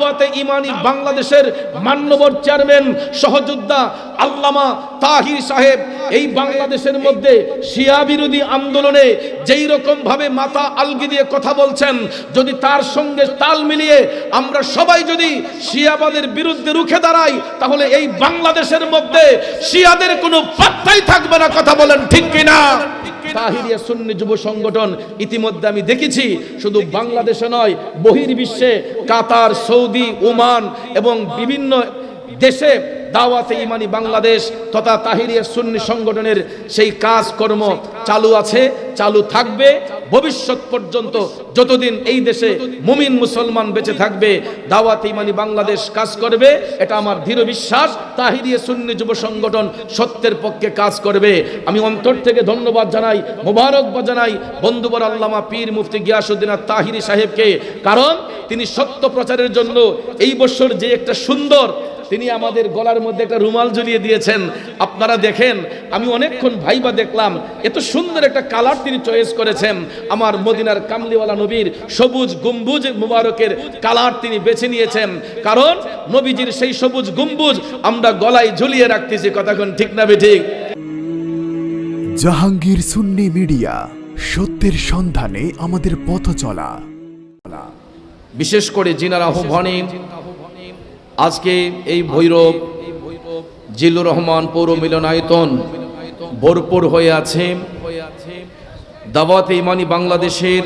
দাওয়াতে ইমানি বাংলাদেশের মান্যবর চেয়ারম্যান, সহযোদ্ধা আল্লামা তাহির সাহেব, এই বাংলাদেশের মধ্যে শিয়া বিরোধী আন্দোলনে যেই রকম ভাবে মাথা আলগি দিয়ে কথা বলছেন, যদি তার সঙ্গে তাল মিলিয়ে আমরা সবাই যদি শিয়াবাদের বিরুদ্ধে রুখে দাঁড়াই, তাহলে এই বাংলাদেশের মধ্যে শিয়াদের কোনো পাত্তাই থাকবে না, কথা বলেন ঠিক কিনা? তাহিরিয়া সুন্নি যুব সংগঠন ইতিমধ্যে আমি দেখেছি, শুধু বাংলাদেশে নয়, বহির্বিশ্বে, কাতার, সৌদি, ওমান এবং বিভিন্ন দেশে দাওয়াতে ইমানি বাংলাদেশ তথা তাহিরিয়া সুন্নি সংগঠনের সেই কাজকর্ম চালু আছে, চালু থাকবে। ভবিষ্যৎ পর্যন্ত যতদিন এই দেশে মুমিন মুসলমান বেঁচে থাকবে, দাওয়াতে ইমানি বাংলাদেশ কাজ করবে, এটা আমার দৃঢ় বিশ্বাস। তাহিরিয়া সুন্নি যুব সংগঠন সত্যের পক্ষে কাজ করবে। আমি অন্তর থেকে ধন্যবাদ জানাই, মোবারকবাদ জানাই বন্ধুবর আল্লামা পীর মুফতি গিয়াসুদ্দিন তাহিরি সাহেবকে, কারণ তিনি সত্য প্রচারের জন্য এই বছর যে একটা সুন্দর তিনি আমাদের গলার মধ্যে একটা রুমাল ঝুলিয়ে দিয়েছেন। আপনারা দেখেন আমি অনেকক্ষণ ভাইবা দেখলাম এত সুন্দর একটা কালার তিনি চয়েস করেছেন। আমার মদিনার কামলিওয়ালা নবীর সবুজ গম্বুজ মুবারকের কালার তিনি বেছে নিয়েছেন। কারণ নবীজির সেই সবুজ গম্বুজ আমরা গলায় ঝুলিয়ে রাখতেছি কথাক্ষণ ঠিক না ঠিক জাহাঙ্গীর সুন্নি মিডিয়া সত্যের সন্ধানে আমাদের পথ চলা। বিশেষ করে জিনার আহ্বানে আজকে এই ভৈরব জিল্লুর রহমান পৌর মিলনায়তন ভরপুর হয়ে আছে। দাওয়াতে ইমানি বাংলাদেশের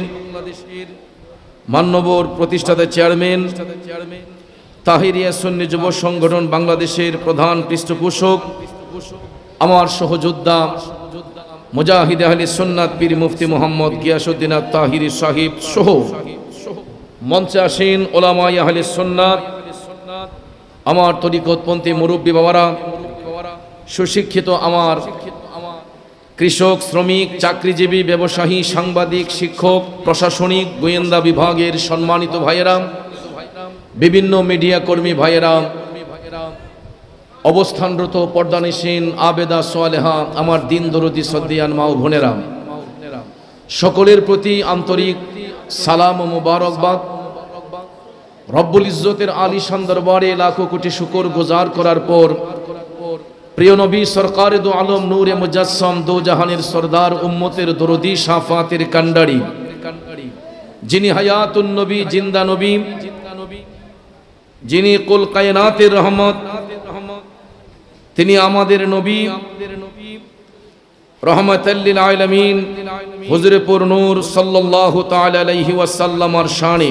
মান্যবর প্রতিষ্ঠাতা চেয়ারম্যান তাহিরিয়া সুন্নি যুব সংগঠন বাংলাদেশের প্রধান পৃষ্ঠপোষক, আমার সহযোদ্ধা মুজাহিদ আহলি সুন্নাত পীর মুফতি মোহাম্মদ গিয়াসুদ্দিন তাহিরি সাহিব সহ মঞ্চে আসেন ওলামাই আহলি সুন্নাত। আমার তরিকতপন্থী মুরব্বী বাবারা, সুশিক্ষিত আমার কৃষক, শ্রমিক, চাকরিজীবী, ব্যবসায়ী, সাংবাদিক, শিক্ষক, প্রশাসনিক, গোয়েন্দা বিভাগের সম্মানিত ভাইয়েরা, বিভিন্ন মিডিয়া কর্মী ভাইয়েরা, অবস্থানরত পর্দানিসীন আবেদা সোয়ালেহা, আমার দিন দরদি সদ্দিয়ান মা ও বোনেরা। সকলের প্রতি আন্তরিক সালাম ও মুবারকবাদ। রব্বুল ইজ্জতের আলিশান দরবারে লাখো কোটি শুকর গুজার করার পর, প্রিয় নবী সরকার দো আলম নূরে মুজাসম দো জাহানের সর্দার উম্মতের দরদি সাফাতের কান্ডারি যিনি হায়াতুন নবী, জিন্দা নবী, যিনি কুল কায়নাতের রহমত, তিনি আমাদের নবী রহমতাল্লিল আলামিন, হুজুরপুর নূর সাল্লাল্লাহু তাআলা আলাইহি ওয়াসাল্লামার শানে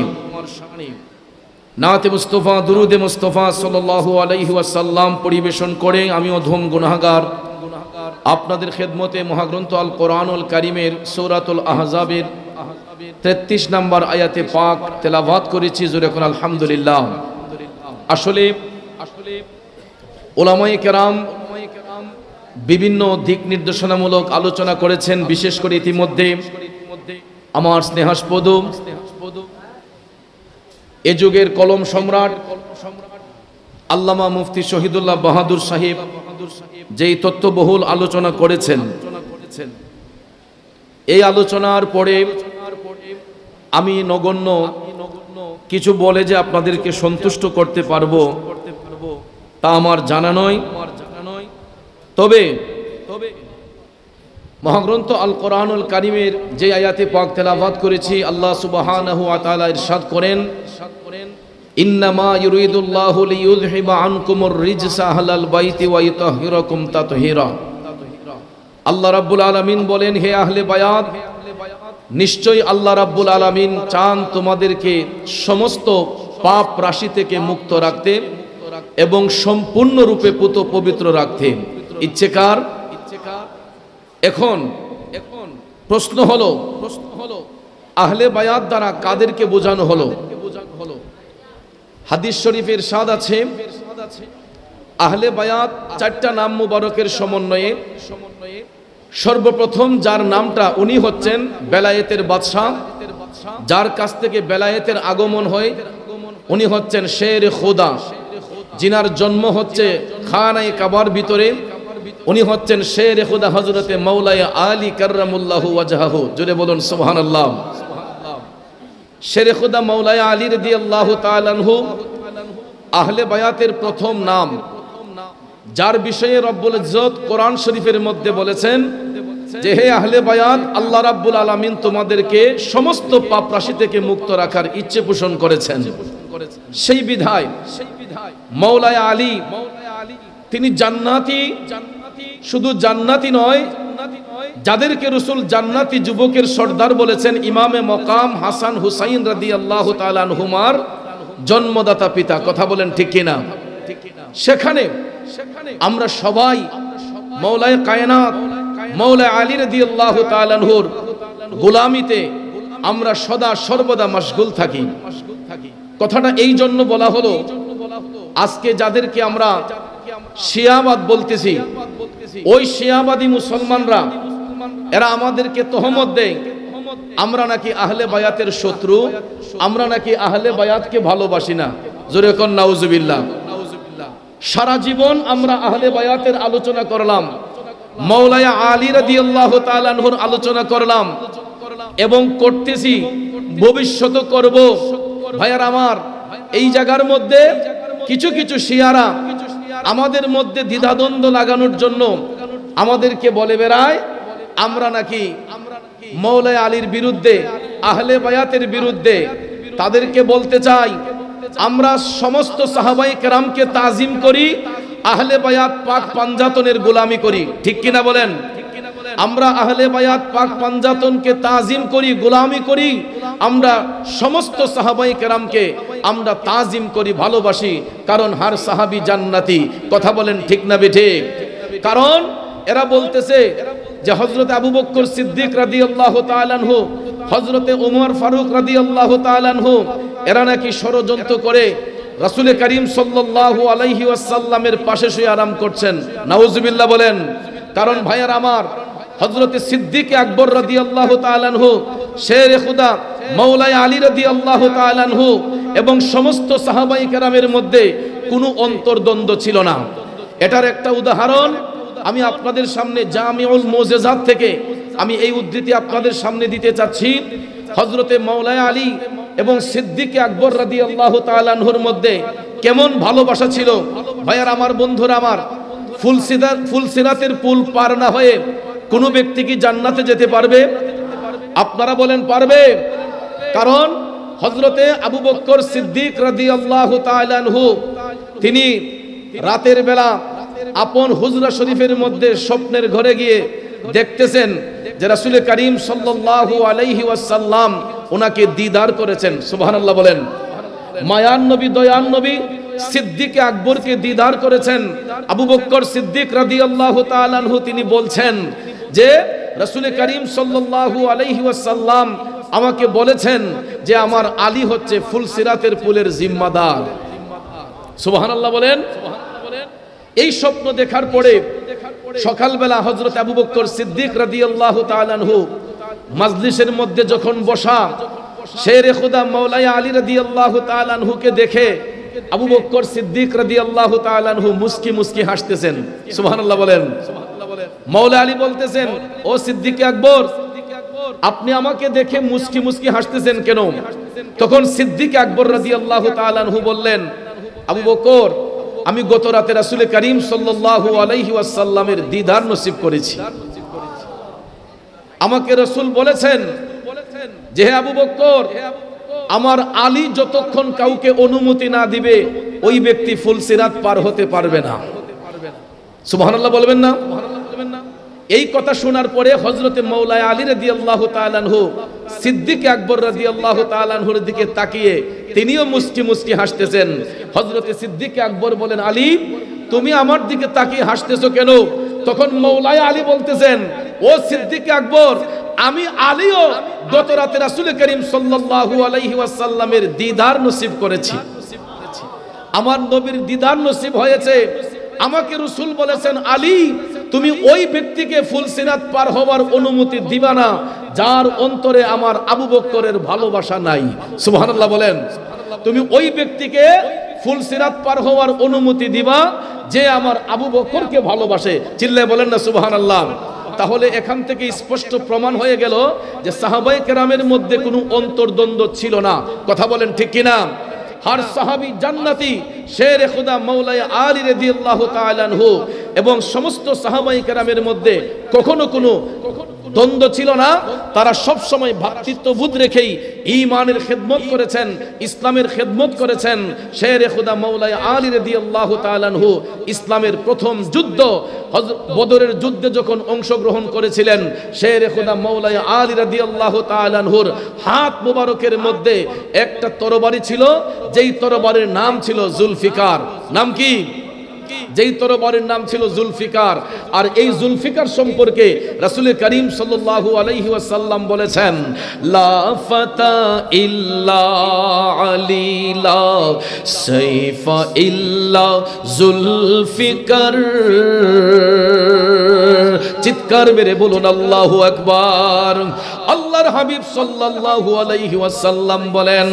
নাতে মুস্তফা, দুরুদে মুস্তফা সাল্লাল্লাহু আলাইহি ওয়াসাল্লাম পরিবেশন করে আমি অধম গুনাহগার। আপনাদের খেদমতে মহাগ্রন্থ আল কোরআনুল কারিমের সৌরাতুল আহজাবের তেত্রিশ নম্বর আয়াতে পাক তেলাভাত করেছি, জোরে কোন আলহামদুলিল্লাহ। আসলে আসলে ওলামাই কেরাম বিভিন্ন দিক নির্দেশনামূলক আলোচনা করেছেন, বিশেষ করে ইতিমধ্যে। আমার স্নেহাস্পদ এ যুগের কলম সম্রাট আল্লামা মুফতি শহীদুল্লাহ বাহাদুর সাহেব যেই তত্ত্ববহুল আলোচনা করেছেন। এই আলোচনার পরে আমি নগণ্য কিছু বলে যে আপনাদেরকে সন্তুষ্ট করতে পারব তা আমার জানা নয়। তবে তবে মহাগ্রন্থ আল কোরআনুল কারিমের যে আয়াতে পাক তেলাভাত করেছি, আল্লাহ তাআলা ইরশাদ করেন ইন্নামা ইউরিদুল্লাহু লিইউযহিবা আনকুমুর রিজসা আহলাল বাইতি ওয়া ইউতাহহিরাকুম তাতহীরা। আল্লাহ রাব্বুল আলামিন বলেন, হে আহলে বায়াত, নিশ্চয়ই আল্লাহ রাব্বুল আলামিন চান তোমাদেরকে সমস্ত পাপ রাশি থেকে মুক্ত রাখতে এবং সম্পূর্ণরূপে পুত পবিত্র রাখতে। ইচ্ছেকার এখন এখন প্রশ্ন হলো প্রশ্ন হলো, আহলে বায়াত দ্বারা কাদেরকে বোঝানো হলো? হাদিস শরীফের স্বাদ আছে। আহলে বায়াত চারটা নাম মুবারকের সমন্বয়ে। সমন্বয়ে সর্বপ্রথম যার নামটা উনি হচ্ছেন বেলায়েতের বাদশাহ, যার কাছ থেকে বেলায়েতের আগমন হয়, উনি হচ্ছেন শের খোদা। জিনার জন্ম হচ্ছে খানাই কাবার ভিতরে, উনি হচ্ছেন শের খুদা হজরতে মৌলায় আলী কার্রামুল্লাহু ওয়াজহাহু। জুড়ে বলুন, সুবহানাল্লাহ। শের খুদা মৌলায় আলী রাদিয়াল্লাহু তাআলা আনহু, আহলে বায়াতের প্রথম নাম, যার বিষয়ে রব্বুল ইজ্জত কোরআন শরীফের মধ্যে বলেছেন যে, হে আহলে বায়াত, আল্লাহ রাব্বুল আলামিন তোমাদেরকে সমস্ত পাপ রাশি থেকে মুক্ত রাখার ইচ্ছে পোষণ করেছেন। সেই বিধায় সেই মৌলায় আলী, তিনি জান্নাতি, শুধু জান্নাতি নয় যাদেরকে রসুল জান্নাতি যুবকের সর্দার বলেছেন ইমামে মকাম হাসান হুসাইন রাদি আল্লাহ হুমার জন্মদাতা পিতা। কথা বলেন ঠিক কিনা? সেখানে আমরা সবাই মৌলায় কায়নাত, মৌলায় আলী রাদি আল্লাহ তালানহুর গোলামিতে আমরা সদা সর্বদা মশগুল থাকি। কথাটা এই জন্য বলা হলো, আজকে যাদেরকে আমরা শিয়াবাদ বলতেছি, ওই শিয়াবাদী মুসলমানরা এরা আমাদেরকে তহমত দেয়। আমরা নাকি আহলে বায়াতের শত্রু, আমরা নাকি আহলে বায়াতকে ভালোবাসি না। জোরে কন, নাউজুবিল্লাহ। সারা জীবন আমরা আহলে বায়াতের আলোচনা করলাম। মৌলায়া আলী রাদিয়াল্লাহু তাআলা আনহুর আলোচনা করলাম। এবং করতেছি ভবিষ্যত করব। ভাইয়ার আমার, এই জায়গার মধ্যে কিছু কিছু শিয়ারা আমাদের মধ্যে দ্বিধাদ্বন্দ্ব লাগানোর জন্য আমাদেরকে বলে বেড়ায় আমরা নাকি মৌলায় আলীর বিরুদ্ধে, আহলে বায়াতের বিরুদ্ধে তাদেরকে বলতে চাই, আমরা সমস্ত সাহাবাই কেরামকে তাজিম করি, আহলে বায়াত পাক পাঞ্জাতনের গোলামি করি। ঠিক কিনা বলেন? আমরা আহলে বায়াত পাক পাঞ্জাতনকে তাজিম করি, গোলামি করি, আমরা সমস্ত সাহাবাই কেরামকে আমরা তাজিম করি, ভালোবাসি, কারণ হার সাহাবি জান্নাতি। কথা বলেন ঠিক না ঠিক? কারণ এরা বলতেছে যে হজরত আবু বক্কর সিদ্দিক রাদি আল্লাহ তালানহু হজরতে উমর ফারুক রাদি আল্লাহ তালানহু এরা নাকি ষড়যন্ত্র করে রাসুল করিম সাল্লাল্লাহু আলাইহি ওয়াসাল্লামের পাশে শুয়ে আরাম করছেন। নাউজুবিল্লাহ বলেন, কারণ ভাইয়ার আমার হজরতে সিদ্দিক আকবর রাদি আল্লাহ তালানহু শের খুদা মৌলাই আলী রাদি আল্লাহ তালানহু এবং সমস্ত সাহাবাই কেরামের মধ্যে কোনো অন্তর্দ্বন্দ্ব ছিল না। এটার একটা উদাহরণ আমি আপনাদের সামনে জামিউল মোজেজাত থেকে আমি এই উদ্ধৃতি আপনাদের সামনে দিতে চাচ্ছি। হজরতে মৌলায় আলী এবং সিদ্দিকে আকবর রাদি আল্লাহ তালানহুর মধ্যে কেমন ভালোবাসা ছিল। ভাইয়ার আমার বন্ধুরা আমার ফুলসিদার ফুলসিরাতের পুল পার না হয়ে কোনো ব্যক্তি কি জান্নাতে যেতে পারবে? আপনারা বলেন পারবে। কারণ হজরতে আবু বক্কর সিদ্দিক রাদি আল্লাহ তালানহু তিনি রাতের বেলা আপন হুজরা শরীফের মধ্যে স্বপ্নের ঘরে গিয়ে দেখতেছেন যে রাসুল করিম সাল্লাল্লাহু আলাইহি ওয়াসাল্লাম ওনাকে দিদার করেছেন। সুবহানাল্লাহ বলেন। মায়ান নবী, দয়ান নবী, সিদ্দিক আকবরকে দিদার করেছেন। আবু বক্কর সিদ্দিক রাদিয়াল্লাহু তাআলা আনহু তিনি বলছেন যে রাসূল করিম সাল্লাল্লাহু আলাইহি ওয়াসাল্লাম আমাকে বলেছেন যে আমার আলী হচ্ছে ফুলসিরাতের পুলের জিম্মাদার। সুবহানাল্লাহ বলেন। এই স্বপ্ন দেখার পরে সকালবেলা হজরত আবু বক্কর সিদ্দিক রাদিয়াল্লাহু তাআলাহু মাজলিসের মধ্যে যখন বসা, শেরে খুদা মাওলানা আলী রাদিয়াল্লাহু তাআলাহুকে দেখে আবু বক্কর সিদ্দিক রাদিয়াল্লাহু তাআলাহু মুস্কি মুস্কি হাসতেছেন। সুবহানাল্লাহ বলেন। মৌলা আলী বলতেছেন, ও সিদ্দিক আকবর, আপনি আমাকে দেখে মুস্কি মুস্কি হাসতেছেন কেন? তখন সিদ্দিক আকবর রাদিয়াল্লাহু তাআলাহু বললেন, আবু বকর আমি গত রাতে রাসুল করিম সাল্লাল্লাহু আলাইহি ওয়াসাল্লামের দিদার নসিব করেছি। আমাকে রসুল বলেছেন যে আবু বক্কর, আমার আলী যতক্ষণ কাউকে অনুমতি না দিবে, ওই ব্যক্তি ফুলসিরাত পার হতে পারবে না। সুবহানাল্লাহ বলবেন না? এই কথা শোনার পরে হজরতে মৌলায় আলী রাদি আল্লাহ তালানহু সিদ্দিক আকবর রাদি আল্লাহ তালানহুর দিকে তাকিয়ে তিনিও মুস্কি মুস্কি হাসতেছেন। হজরতে সিদ্দিক আকবর বলেন, আলী, তুমি আমার দিকে তাকিয়ে হাসতেছো কেন? তখন মৌলায় আলী বলতেছেন, ও সিদ্দিক আকবর, আমি আলীও গত রাতে রাসুল করিম সাল্লাল্লাহু আলাইহি ওয়াসাল্লামের দিদার নসিব করেছি। আমার নবীর দিদার নসিব হয়েছে। আমাকে রসুল বলেছেন, আলী তুমি ওই ব্যক্তিকে ফুলসিরাত পার হওয়ার অনুমতি দিবা না, যার অন্তরে আমার আবু বক্করের ভালোবাসা নাই। সুবহানাল্লাহ বলেন। তুমি ওই ব্যক্তিকে ফুলসিরাত পার হওয়ার অনুমতি দিবা, যে আমার আবু বক্করকে ভালোবাসে। চিল্লায় বলেন না, সুবহানাল্লাহ। তাহলে এখান থেকে স্পষ্ট প্রমাণ হয়ে গেল যে সাহাবাই কেরামের মধ্যে কোনো অন্তর্দ্বন্দ্ব ছিল না। কথা বলেন ঠিক কিনা? হার সাহাবি জান্নাতি শের খুদা মৌলাই আলী রেদিয়াল্লাহু তাআলা আনহু এবং সমস্ত সাহাবাই কেরামের মধ্যে কখনো কোনো দ্বন্দ্ব ছিল না। তারা সব সময় ভ্রাতৃত্ববোধ রেখেই ঈমানের খেদমত করেছেন, ইসলামের খেদমত করেছেন। শের খুদা মৌলাই আলী রাদিয়াল্লাহু তাআলা আনহু, ইসলামের প্রথম যুদ্ধ বদরের যুদ্ধে যখন অংশগ্রহণ করেছিলেন, শের খুদা মৌলাই আলী রাদিয়াল্লাহু তাআলা আনহুর হাত মুবারকের মধ্যে একটা তরবারি ছিল, যেই তরবারির নাম ছিল জুলফিকার। নাম কি? যেই তরবারের নাম ছিল জুলফিকার, আর এই জুলফিকার সম্পর্কে রাসূল করিম সাল্লাল্লাহু আলাইহি ওয়াসাল্লাম বলেছেন, লা ফাতা ইল্লা আলী লা সাইফা ইল্লা জুলফিকার। চিৎকার মেরে বলুন, আল্লাহু আকবার। আল্লাহর হাবিব সাল্লাল্লাহু আলাইহি ওয়াসাল্লাম বলেন,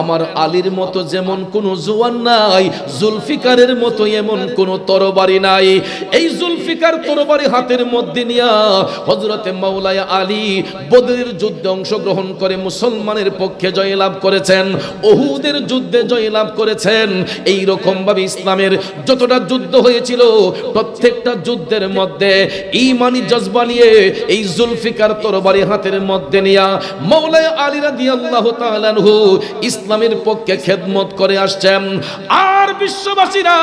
আমার আলীর মতো যেমন কোনো জোয়ান নাই, জুলফিকারের মতো এমন কোনো তরবারি নাই। এই জুলফিকার তরবারি হাতের মধ্যে নিয়া হযরতে মাওলানা আলী বদরের যুদ্ধে অংশগ্রহণ করে মুসলমানের পক্ষে জয়লাভ করেছেন, ওহুদের যুদ্ধে জয়লাভ করেছেন। এই ভাবে ইসলামের যতটা যুদ্ধ হয়েছিল, প্রত্যেকটা যুদ্ধের মধ্যে ইমানি জজবা নিয়ে এই জুলফিকার তরবারি হাতের মধ্যে নিয়া মৌলায় আলী রাদিয়াল্লাহু তাআলা ইসলামের পক্ষে খেদমত করে আসছেন। আর বিশ্ববাসীরা,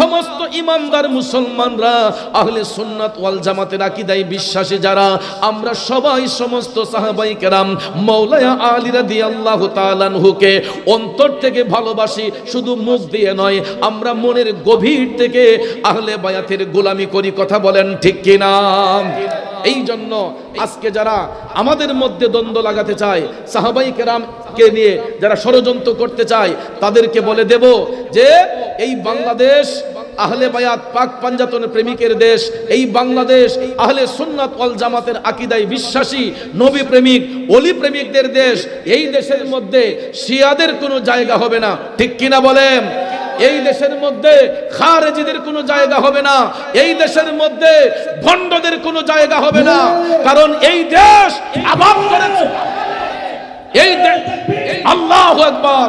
সমস্ত ইমানদার মুসলমানরা, আহলে সুন্নাত ওয়াল জামাতের আকীদায় বিশ্বাসী যারা, আমরা সবাই সমস্ত সাহাবাই কেরাম মৌলায়া আলী রাদিয়াল্লাহু তাআলা আনহুকে অন্তর থেকে ভালোবাসি, শুধু মুখ দিয়ে নয়, আমরা মনের গভীর থেকে আহলে বায়াতের গোলামি করি, কথা বলেন ঠিক কিনা? এই জন্য আজকে যারা আমাদের মধ্যে দ্বন্দ্ব লাগাতে চায়, সাহাবাই কেরামকে নিয়ে যারা ষড়যন্ত্র করতে চায়, তাদেরকে বলে দেব যে, এই বাংলাদেশ আহলে বায়াত পাক পাঞ্জাতনের প্রেমিকের দেশ, এই বাংলাদেশ আহলে সুন্নাত ওয়াল জামাতের আকিদায় বিশ্বাসী, নবী প্রেমিক অলি প্রেমিকদের দেশ, এই দেশের মধ্যে শিয়াদের কোনো জায়গা হবে না। ঠিক কিনা বলেন? এই দেশের মধ্যে খারেজিদের কোনো জায়গা হবে না। এই দেশের মধ্যে ভণ্ডদের কোনো জায়গা হবে না। কারণ এই দেশ আবাদ করেছে। এই আল্লাহ একবার আকবার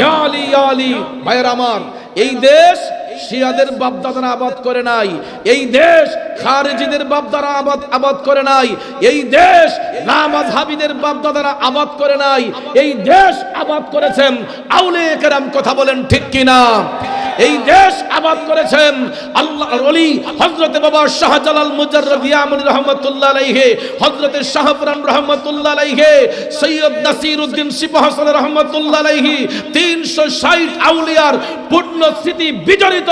ইয়া আলী, আলী, ভাইয়ের আমার এই দেশ শিয়াদের বাপদাদারা আবাদ করে নাই। এই দেশ খারেজিদের বাপদারা আবাদ আবাদ করে নাই। এই দেশ নামাজহাবিদের বাপদাদারা আবাদ করে নাই। এই দেশ আবাদ করেছেন। আউলে কেরাম কথা বলেন ঠিক কিনা? এই দেশ আবাদ করেছেন আল্লাহর অলি হজরতে বাবা শাহজালাল মুজাররদ রহমতুল্লাহ আলাইহে হজরতে শাহপুরান রহমাতুল্লাহ আলাইহি, সৈয়দ নাসিরউদ্দিন সিপাহসান রহমতুল্লাহ আলাইহি 360 আউলিয়ার পূর্ণ স্মৃতি বিজড়িত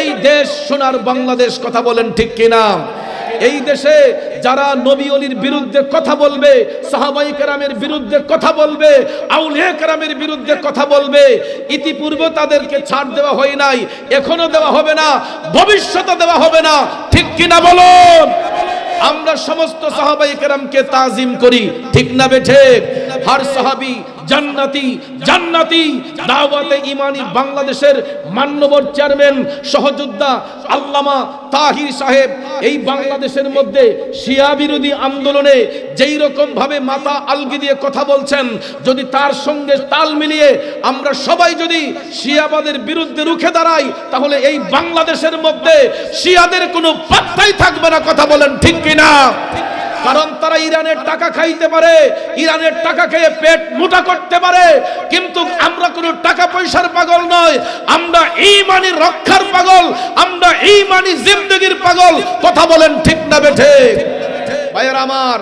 এই দেশ সোনার বাংলাদেশ, কথা বলেন ঠিক কিনা? এই দেশে যারা নবী অলির বিরুদ্ধে কথা বলবে, সাহাবাই কেরামের বিরুদ্ধে কথা বলবে, আউলিয়া কেরামের বিরুদ্ধে কথা বলবে, ইতিপূর্বে তাদেরকে ছাড় দেওয়া হয় নাই, এখনও দেওয়া হবে না, ভবিষ্যতে দেওয়া হবে না, ঠিক কিনা বলুন? আমরা সমস্ত সাহাবাই কেরামকে তাজিম করি, ঠিক না বেঠে হার সাহাবি, জান্নাতি জান্নাতি, দাওয়াতে ইমানি বাংলাদেশের মান্যবর চেয়ারম্যান, সহযোদ্ধা, আল্লামা তাহির সাহেব। এই বাংলাদেশের মধ্যে শিয়া বিরোধী আন্দোলনে যেই রকম ভাবে মাথা আলগি দিয়ে কথা বলছেন, যদি তার সঙ্গে তাল মিলিয়ে আমরা সবাই যদি শিয়াবাদের বিরুদ্ধে রুখে দাঁড়াই, তাহলে এই বাংলাদেশের মধ্যে শিয়াদের কোনো পাত্তাই থাকবে না, কথা বলেন ঠিক কিনা? কারণ তারা ইরানের টাকা খাইতে পারে, ইরানের টাকা খেয়ে পেট মোটা করতে পারে, কিন্তু আমরা কোনো টাকা পয়সার পাগল নয়, আমরা ইমানি রক্ষার পাগল, আমরা ইমানি জিন্দগির পাগল। কথা বলেন ঠিক না বেঠে ভাইয়ের আমার,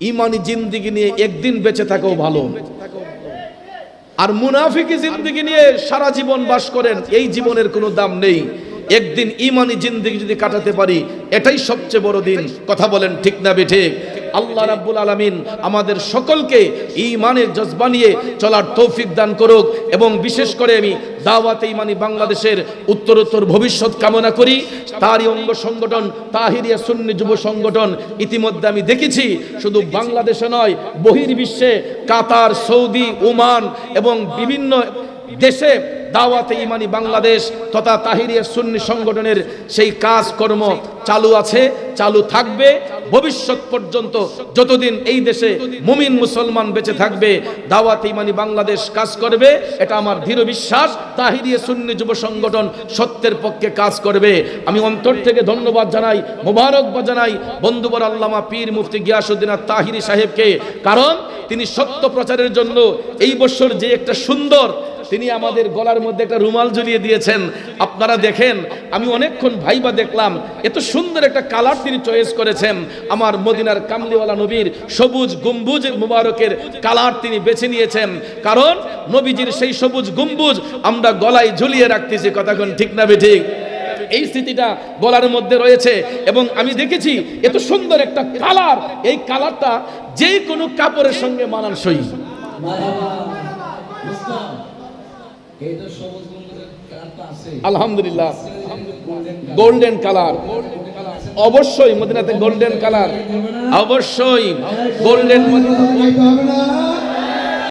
ইমানি জিন্দিগি নিয়ে একদিন বেঁচে থাকাও ভালো। আর মুনাফিকি জিন্দিগি নিয়ে সারা জীবন বাস করেন, এই জীবনের কোনো দাম নেই। একদিন ইমানি জিন্দিগি যদি কাটাতে পারি, এটাই সবচেয়ে বড় দিন। কথা বলেন ঠিক না বেঠে আল্লাহ রাব্বুল আলামিন আমাদের সকলকে ইমানের জজবা নিয়ে চলার তৌফিক দান করুক এবং বিশেষ করে আমি দাওয়াতে ইমানি বাংলাদেশের উত্তরোত্তর ভবিষ্যৎ কামনা করি। তারই অঙ্গ সংগঠন, তাহিরিয়া সুন্নি যুব সংগঠন ইতিমধ্যে আমি দেখেছি, শুধু বাংলাদেশে নয়, বহির্বিশ্বে, কাতার, সৌদি, ওমান এবং বিভিন্ন দেশে দাওয়াতে ইমানি বাংলাদেশ তথা তাহিরিয়া সুন্নি সংগঠনের সেই কাজকর্ম চালু আছে, চালু থাকবে। ভবিষ্যৎ পর্যন্ত যতদিন এই দেশে মুমিন মুসলমান বেঁচে থাকবে, দাওয়াত ইমানি বাংলাদেশ কাজ করবে, এটা আমার দৃঢ় বিশ্বাস। তাহিরিয়ে সুন্নি যুব সংগঠন সত্যের পক্ষে কাজ করবে। আমি অন্তর থেকে ধন্যবাদ জানাই, মোবারকবাদ জানাই বন্ধুবর আল্লামা পীর মুফতি গিয়াসুদ্দিন তাহিরি সাহেবকে, কারণ তিনি সত্য প্রচারের জন্য এই বছর যে একটা সুন্দর তিনি আমাদের গলার মধ্যে একটা রুমাল ঝুলিয়ে দিয়েছেন। আপনারা দেখেন, আমি অনেকক্ষণ ভাইবা দেখলাম, এত সুন্দর একটা কালার তিনি চয়েস করেছেন। আমার মদিনার কামলিওয়ালা নবীর সবুজ গম্বুজ মুবারকের কালার তিনি বেছে নিয়েছেন। কারণ নবীজির সেই সবুজ গম্বুজ আমরা গলায় ঝুলিয়ে রাখতেছি কথাক্ষণ ঠিক না ঠিক এই স্মৃতিটা গলার মধ্যে রয়েছে এবং আমি দেখেছি এত সুন্দর একটা কালার। এই কালারটা যে কোনো কাপড়ের সঙ্গে মানানসই বুঝলাম এটা সবুজ গম্বুজের কালারটা আছে আলহামদুলিল্লাহ। গোল্ডেন কালার অবশ্যই মদিনাতে গোল্ডেন কালার অবশ্যই। গোল্ডেন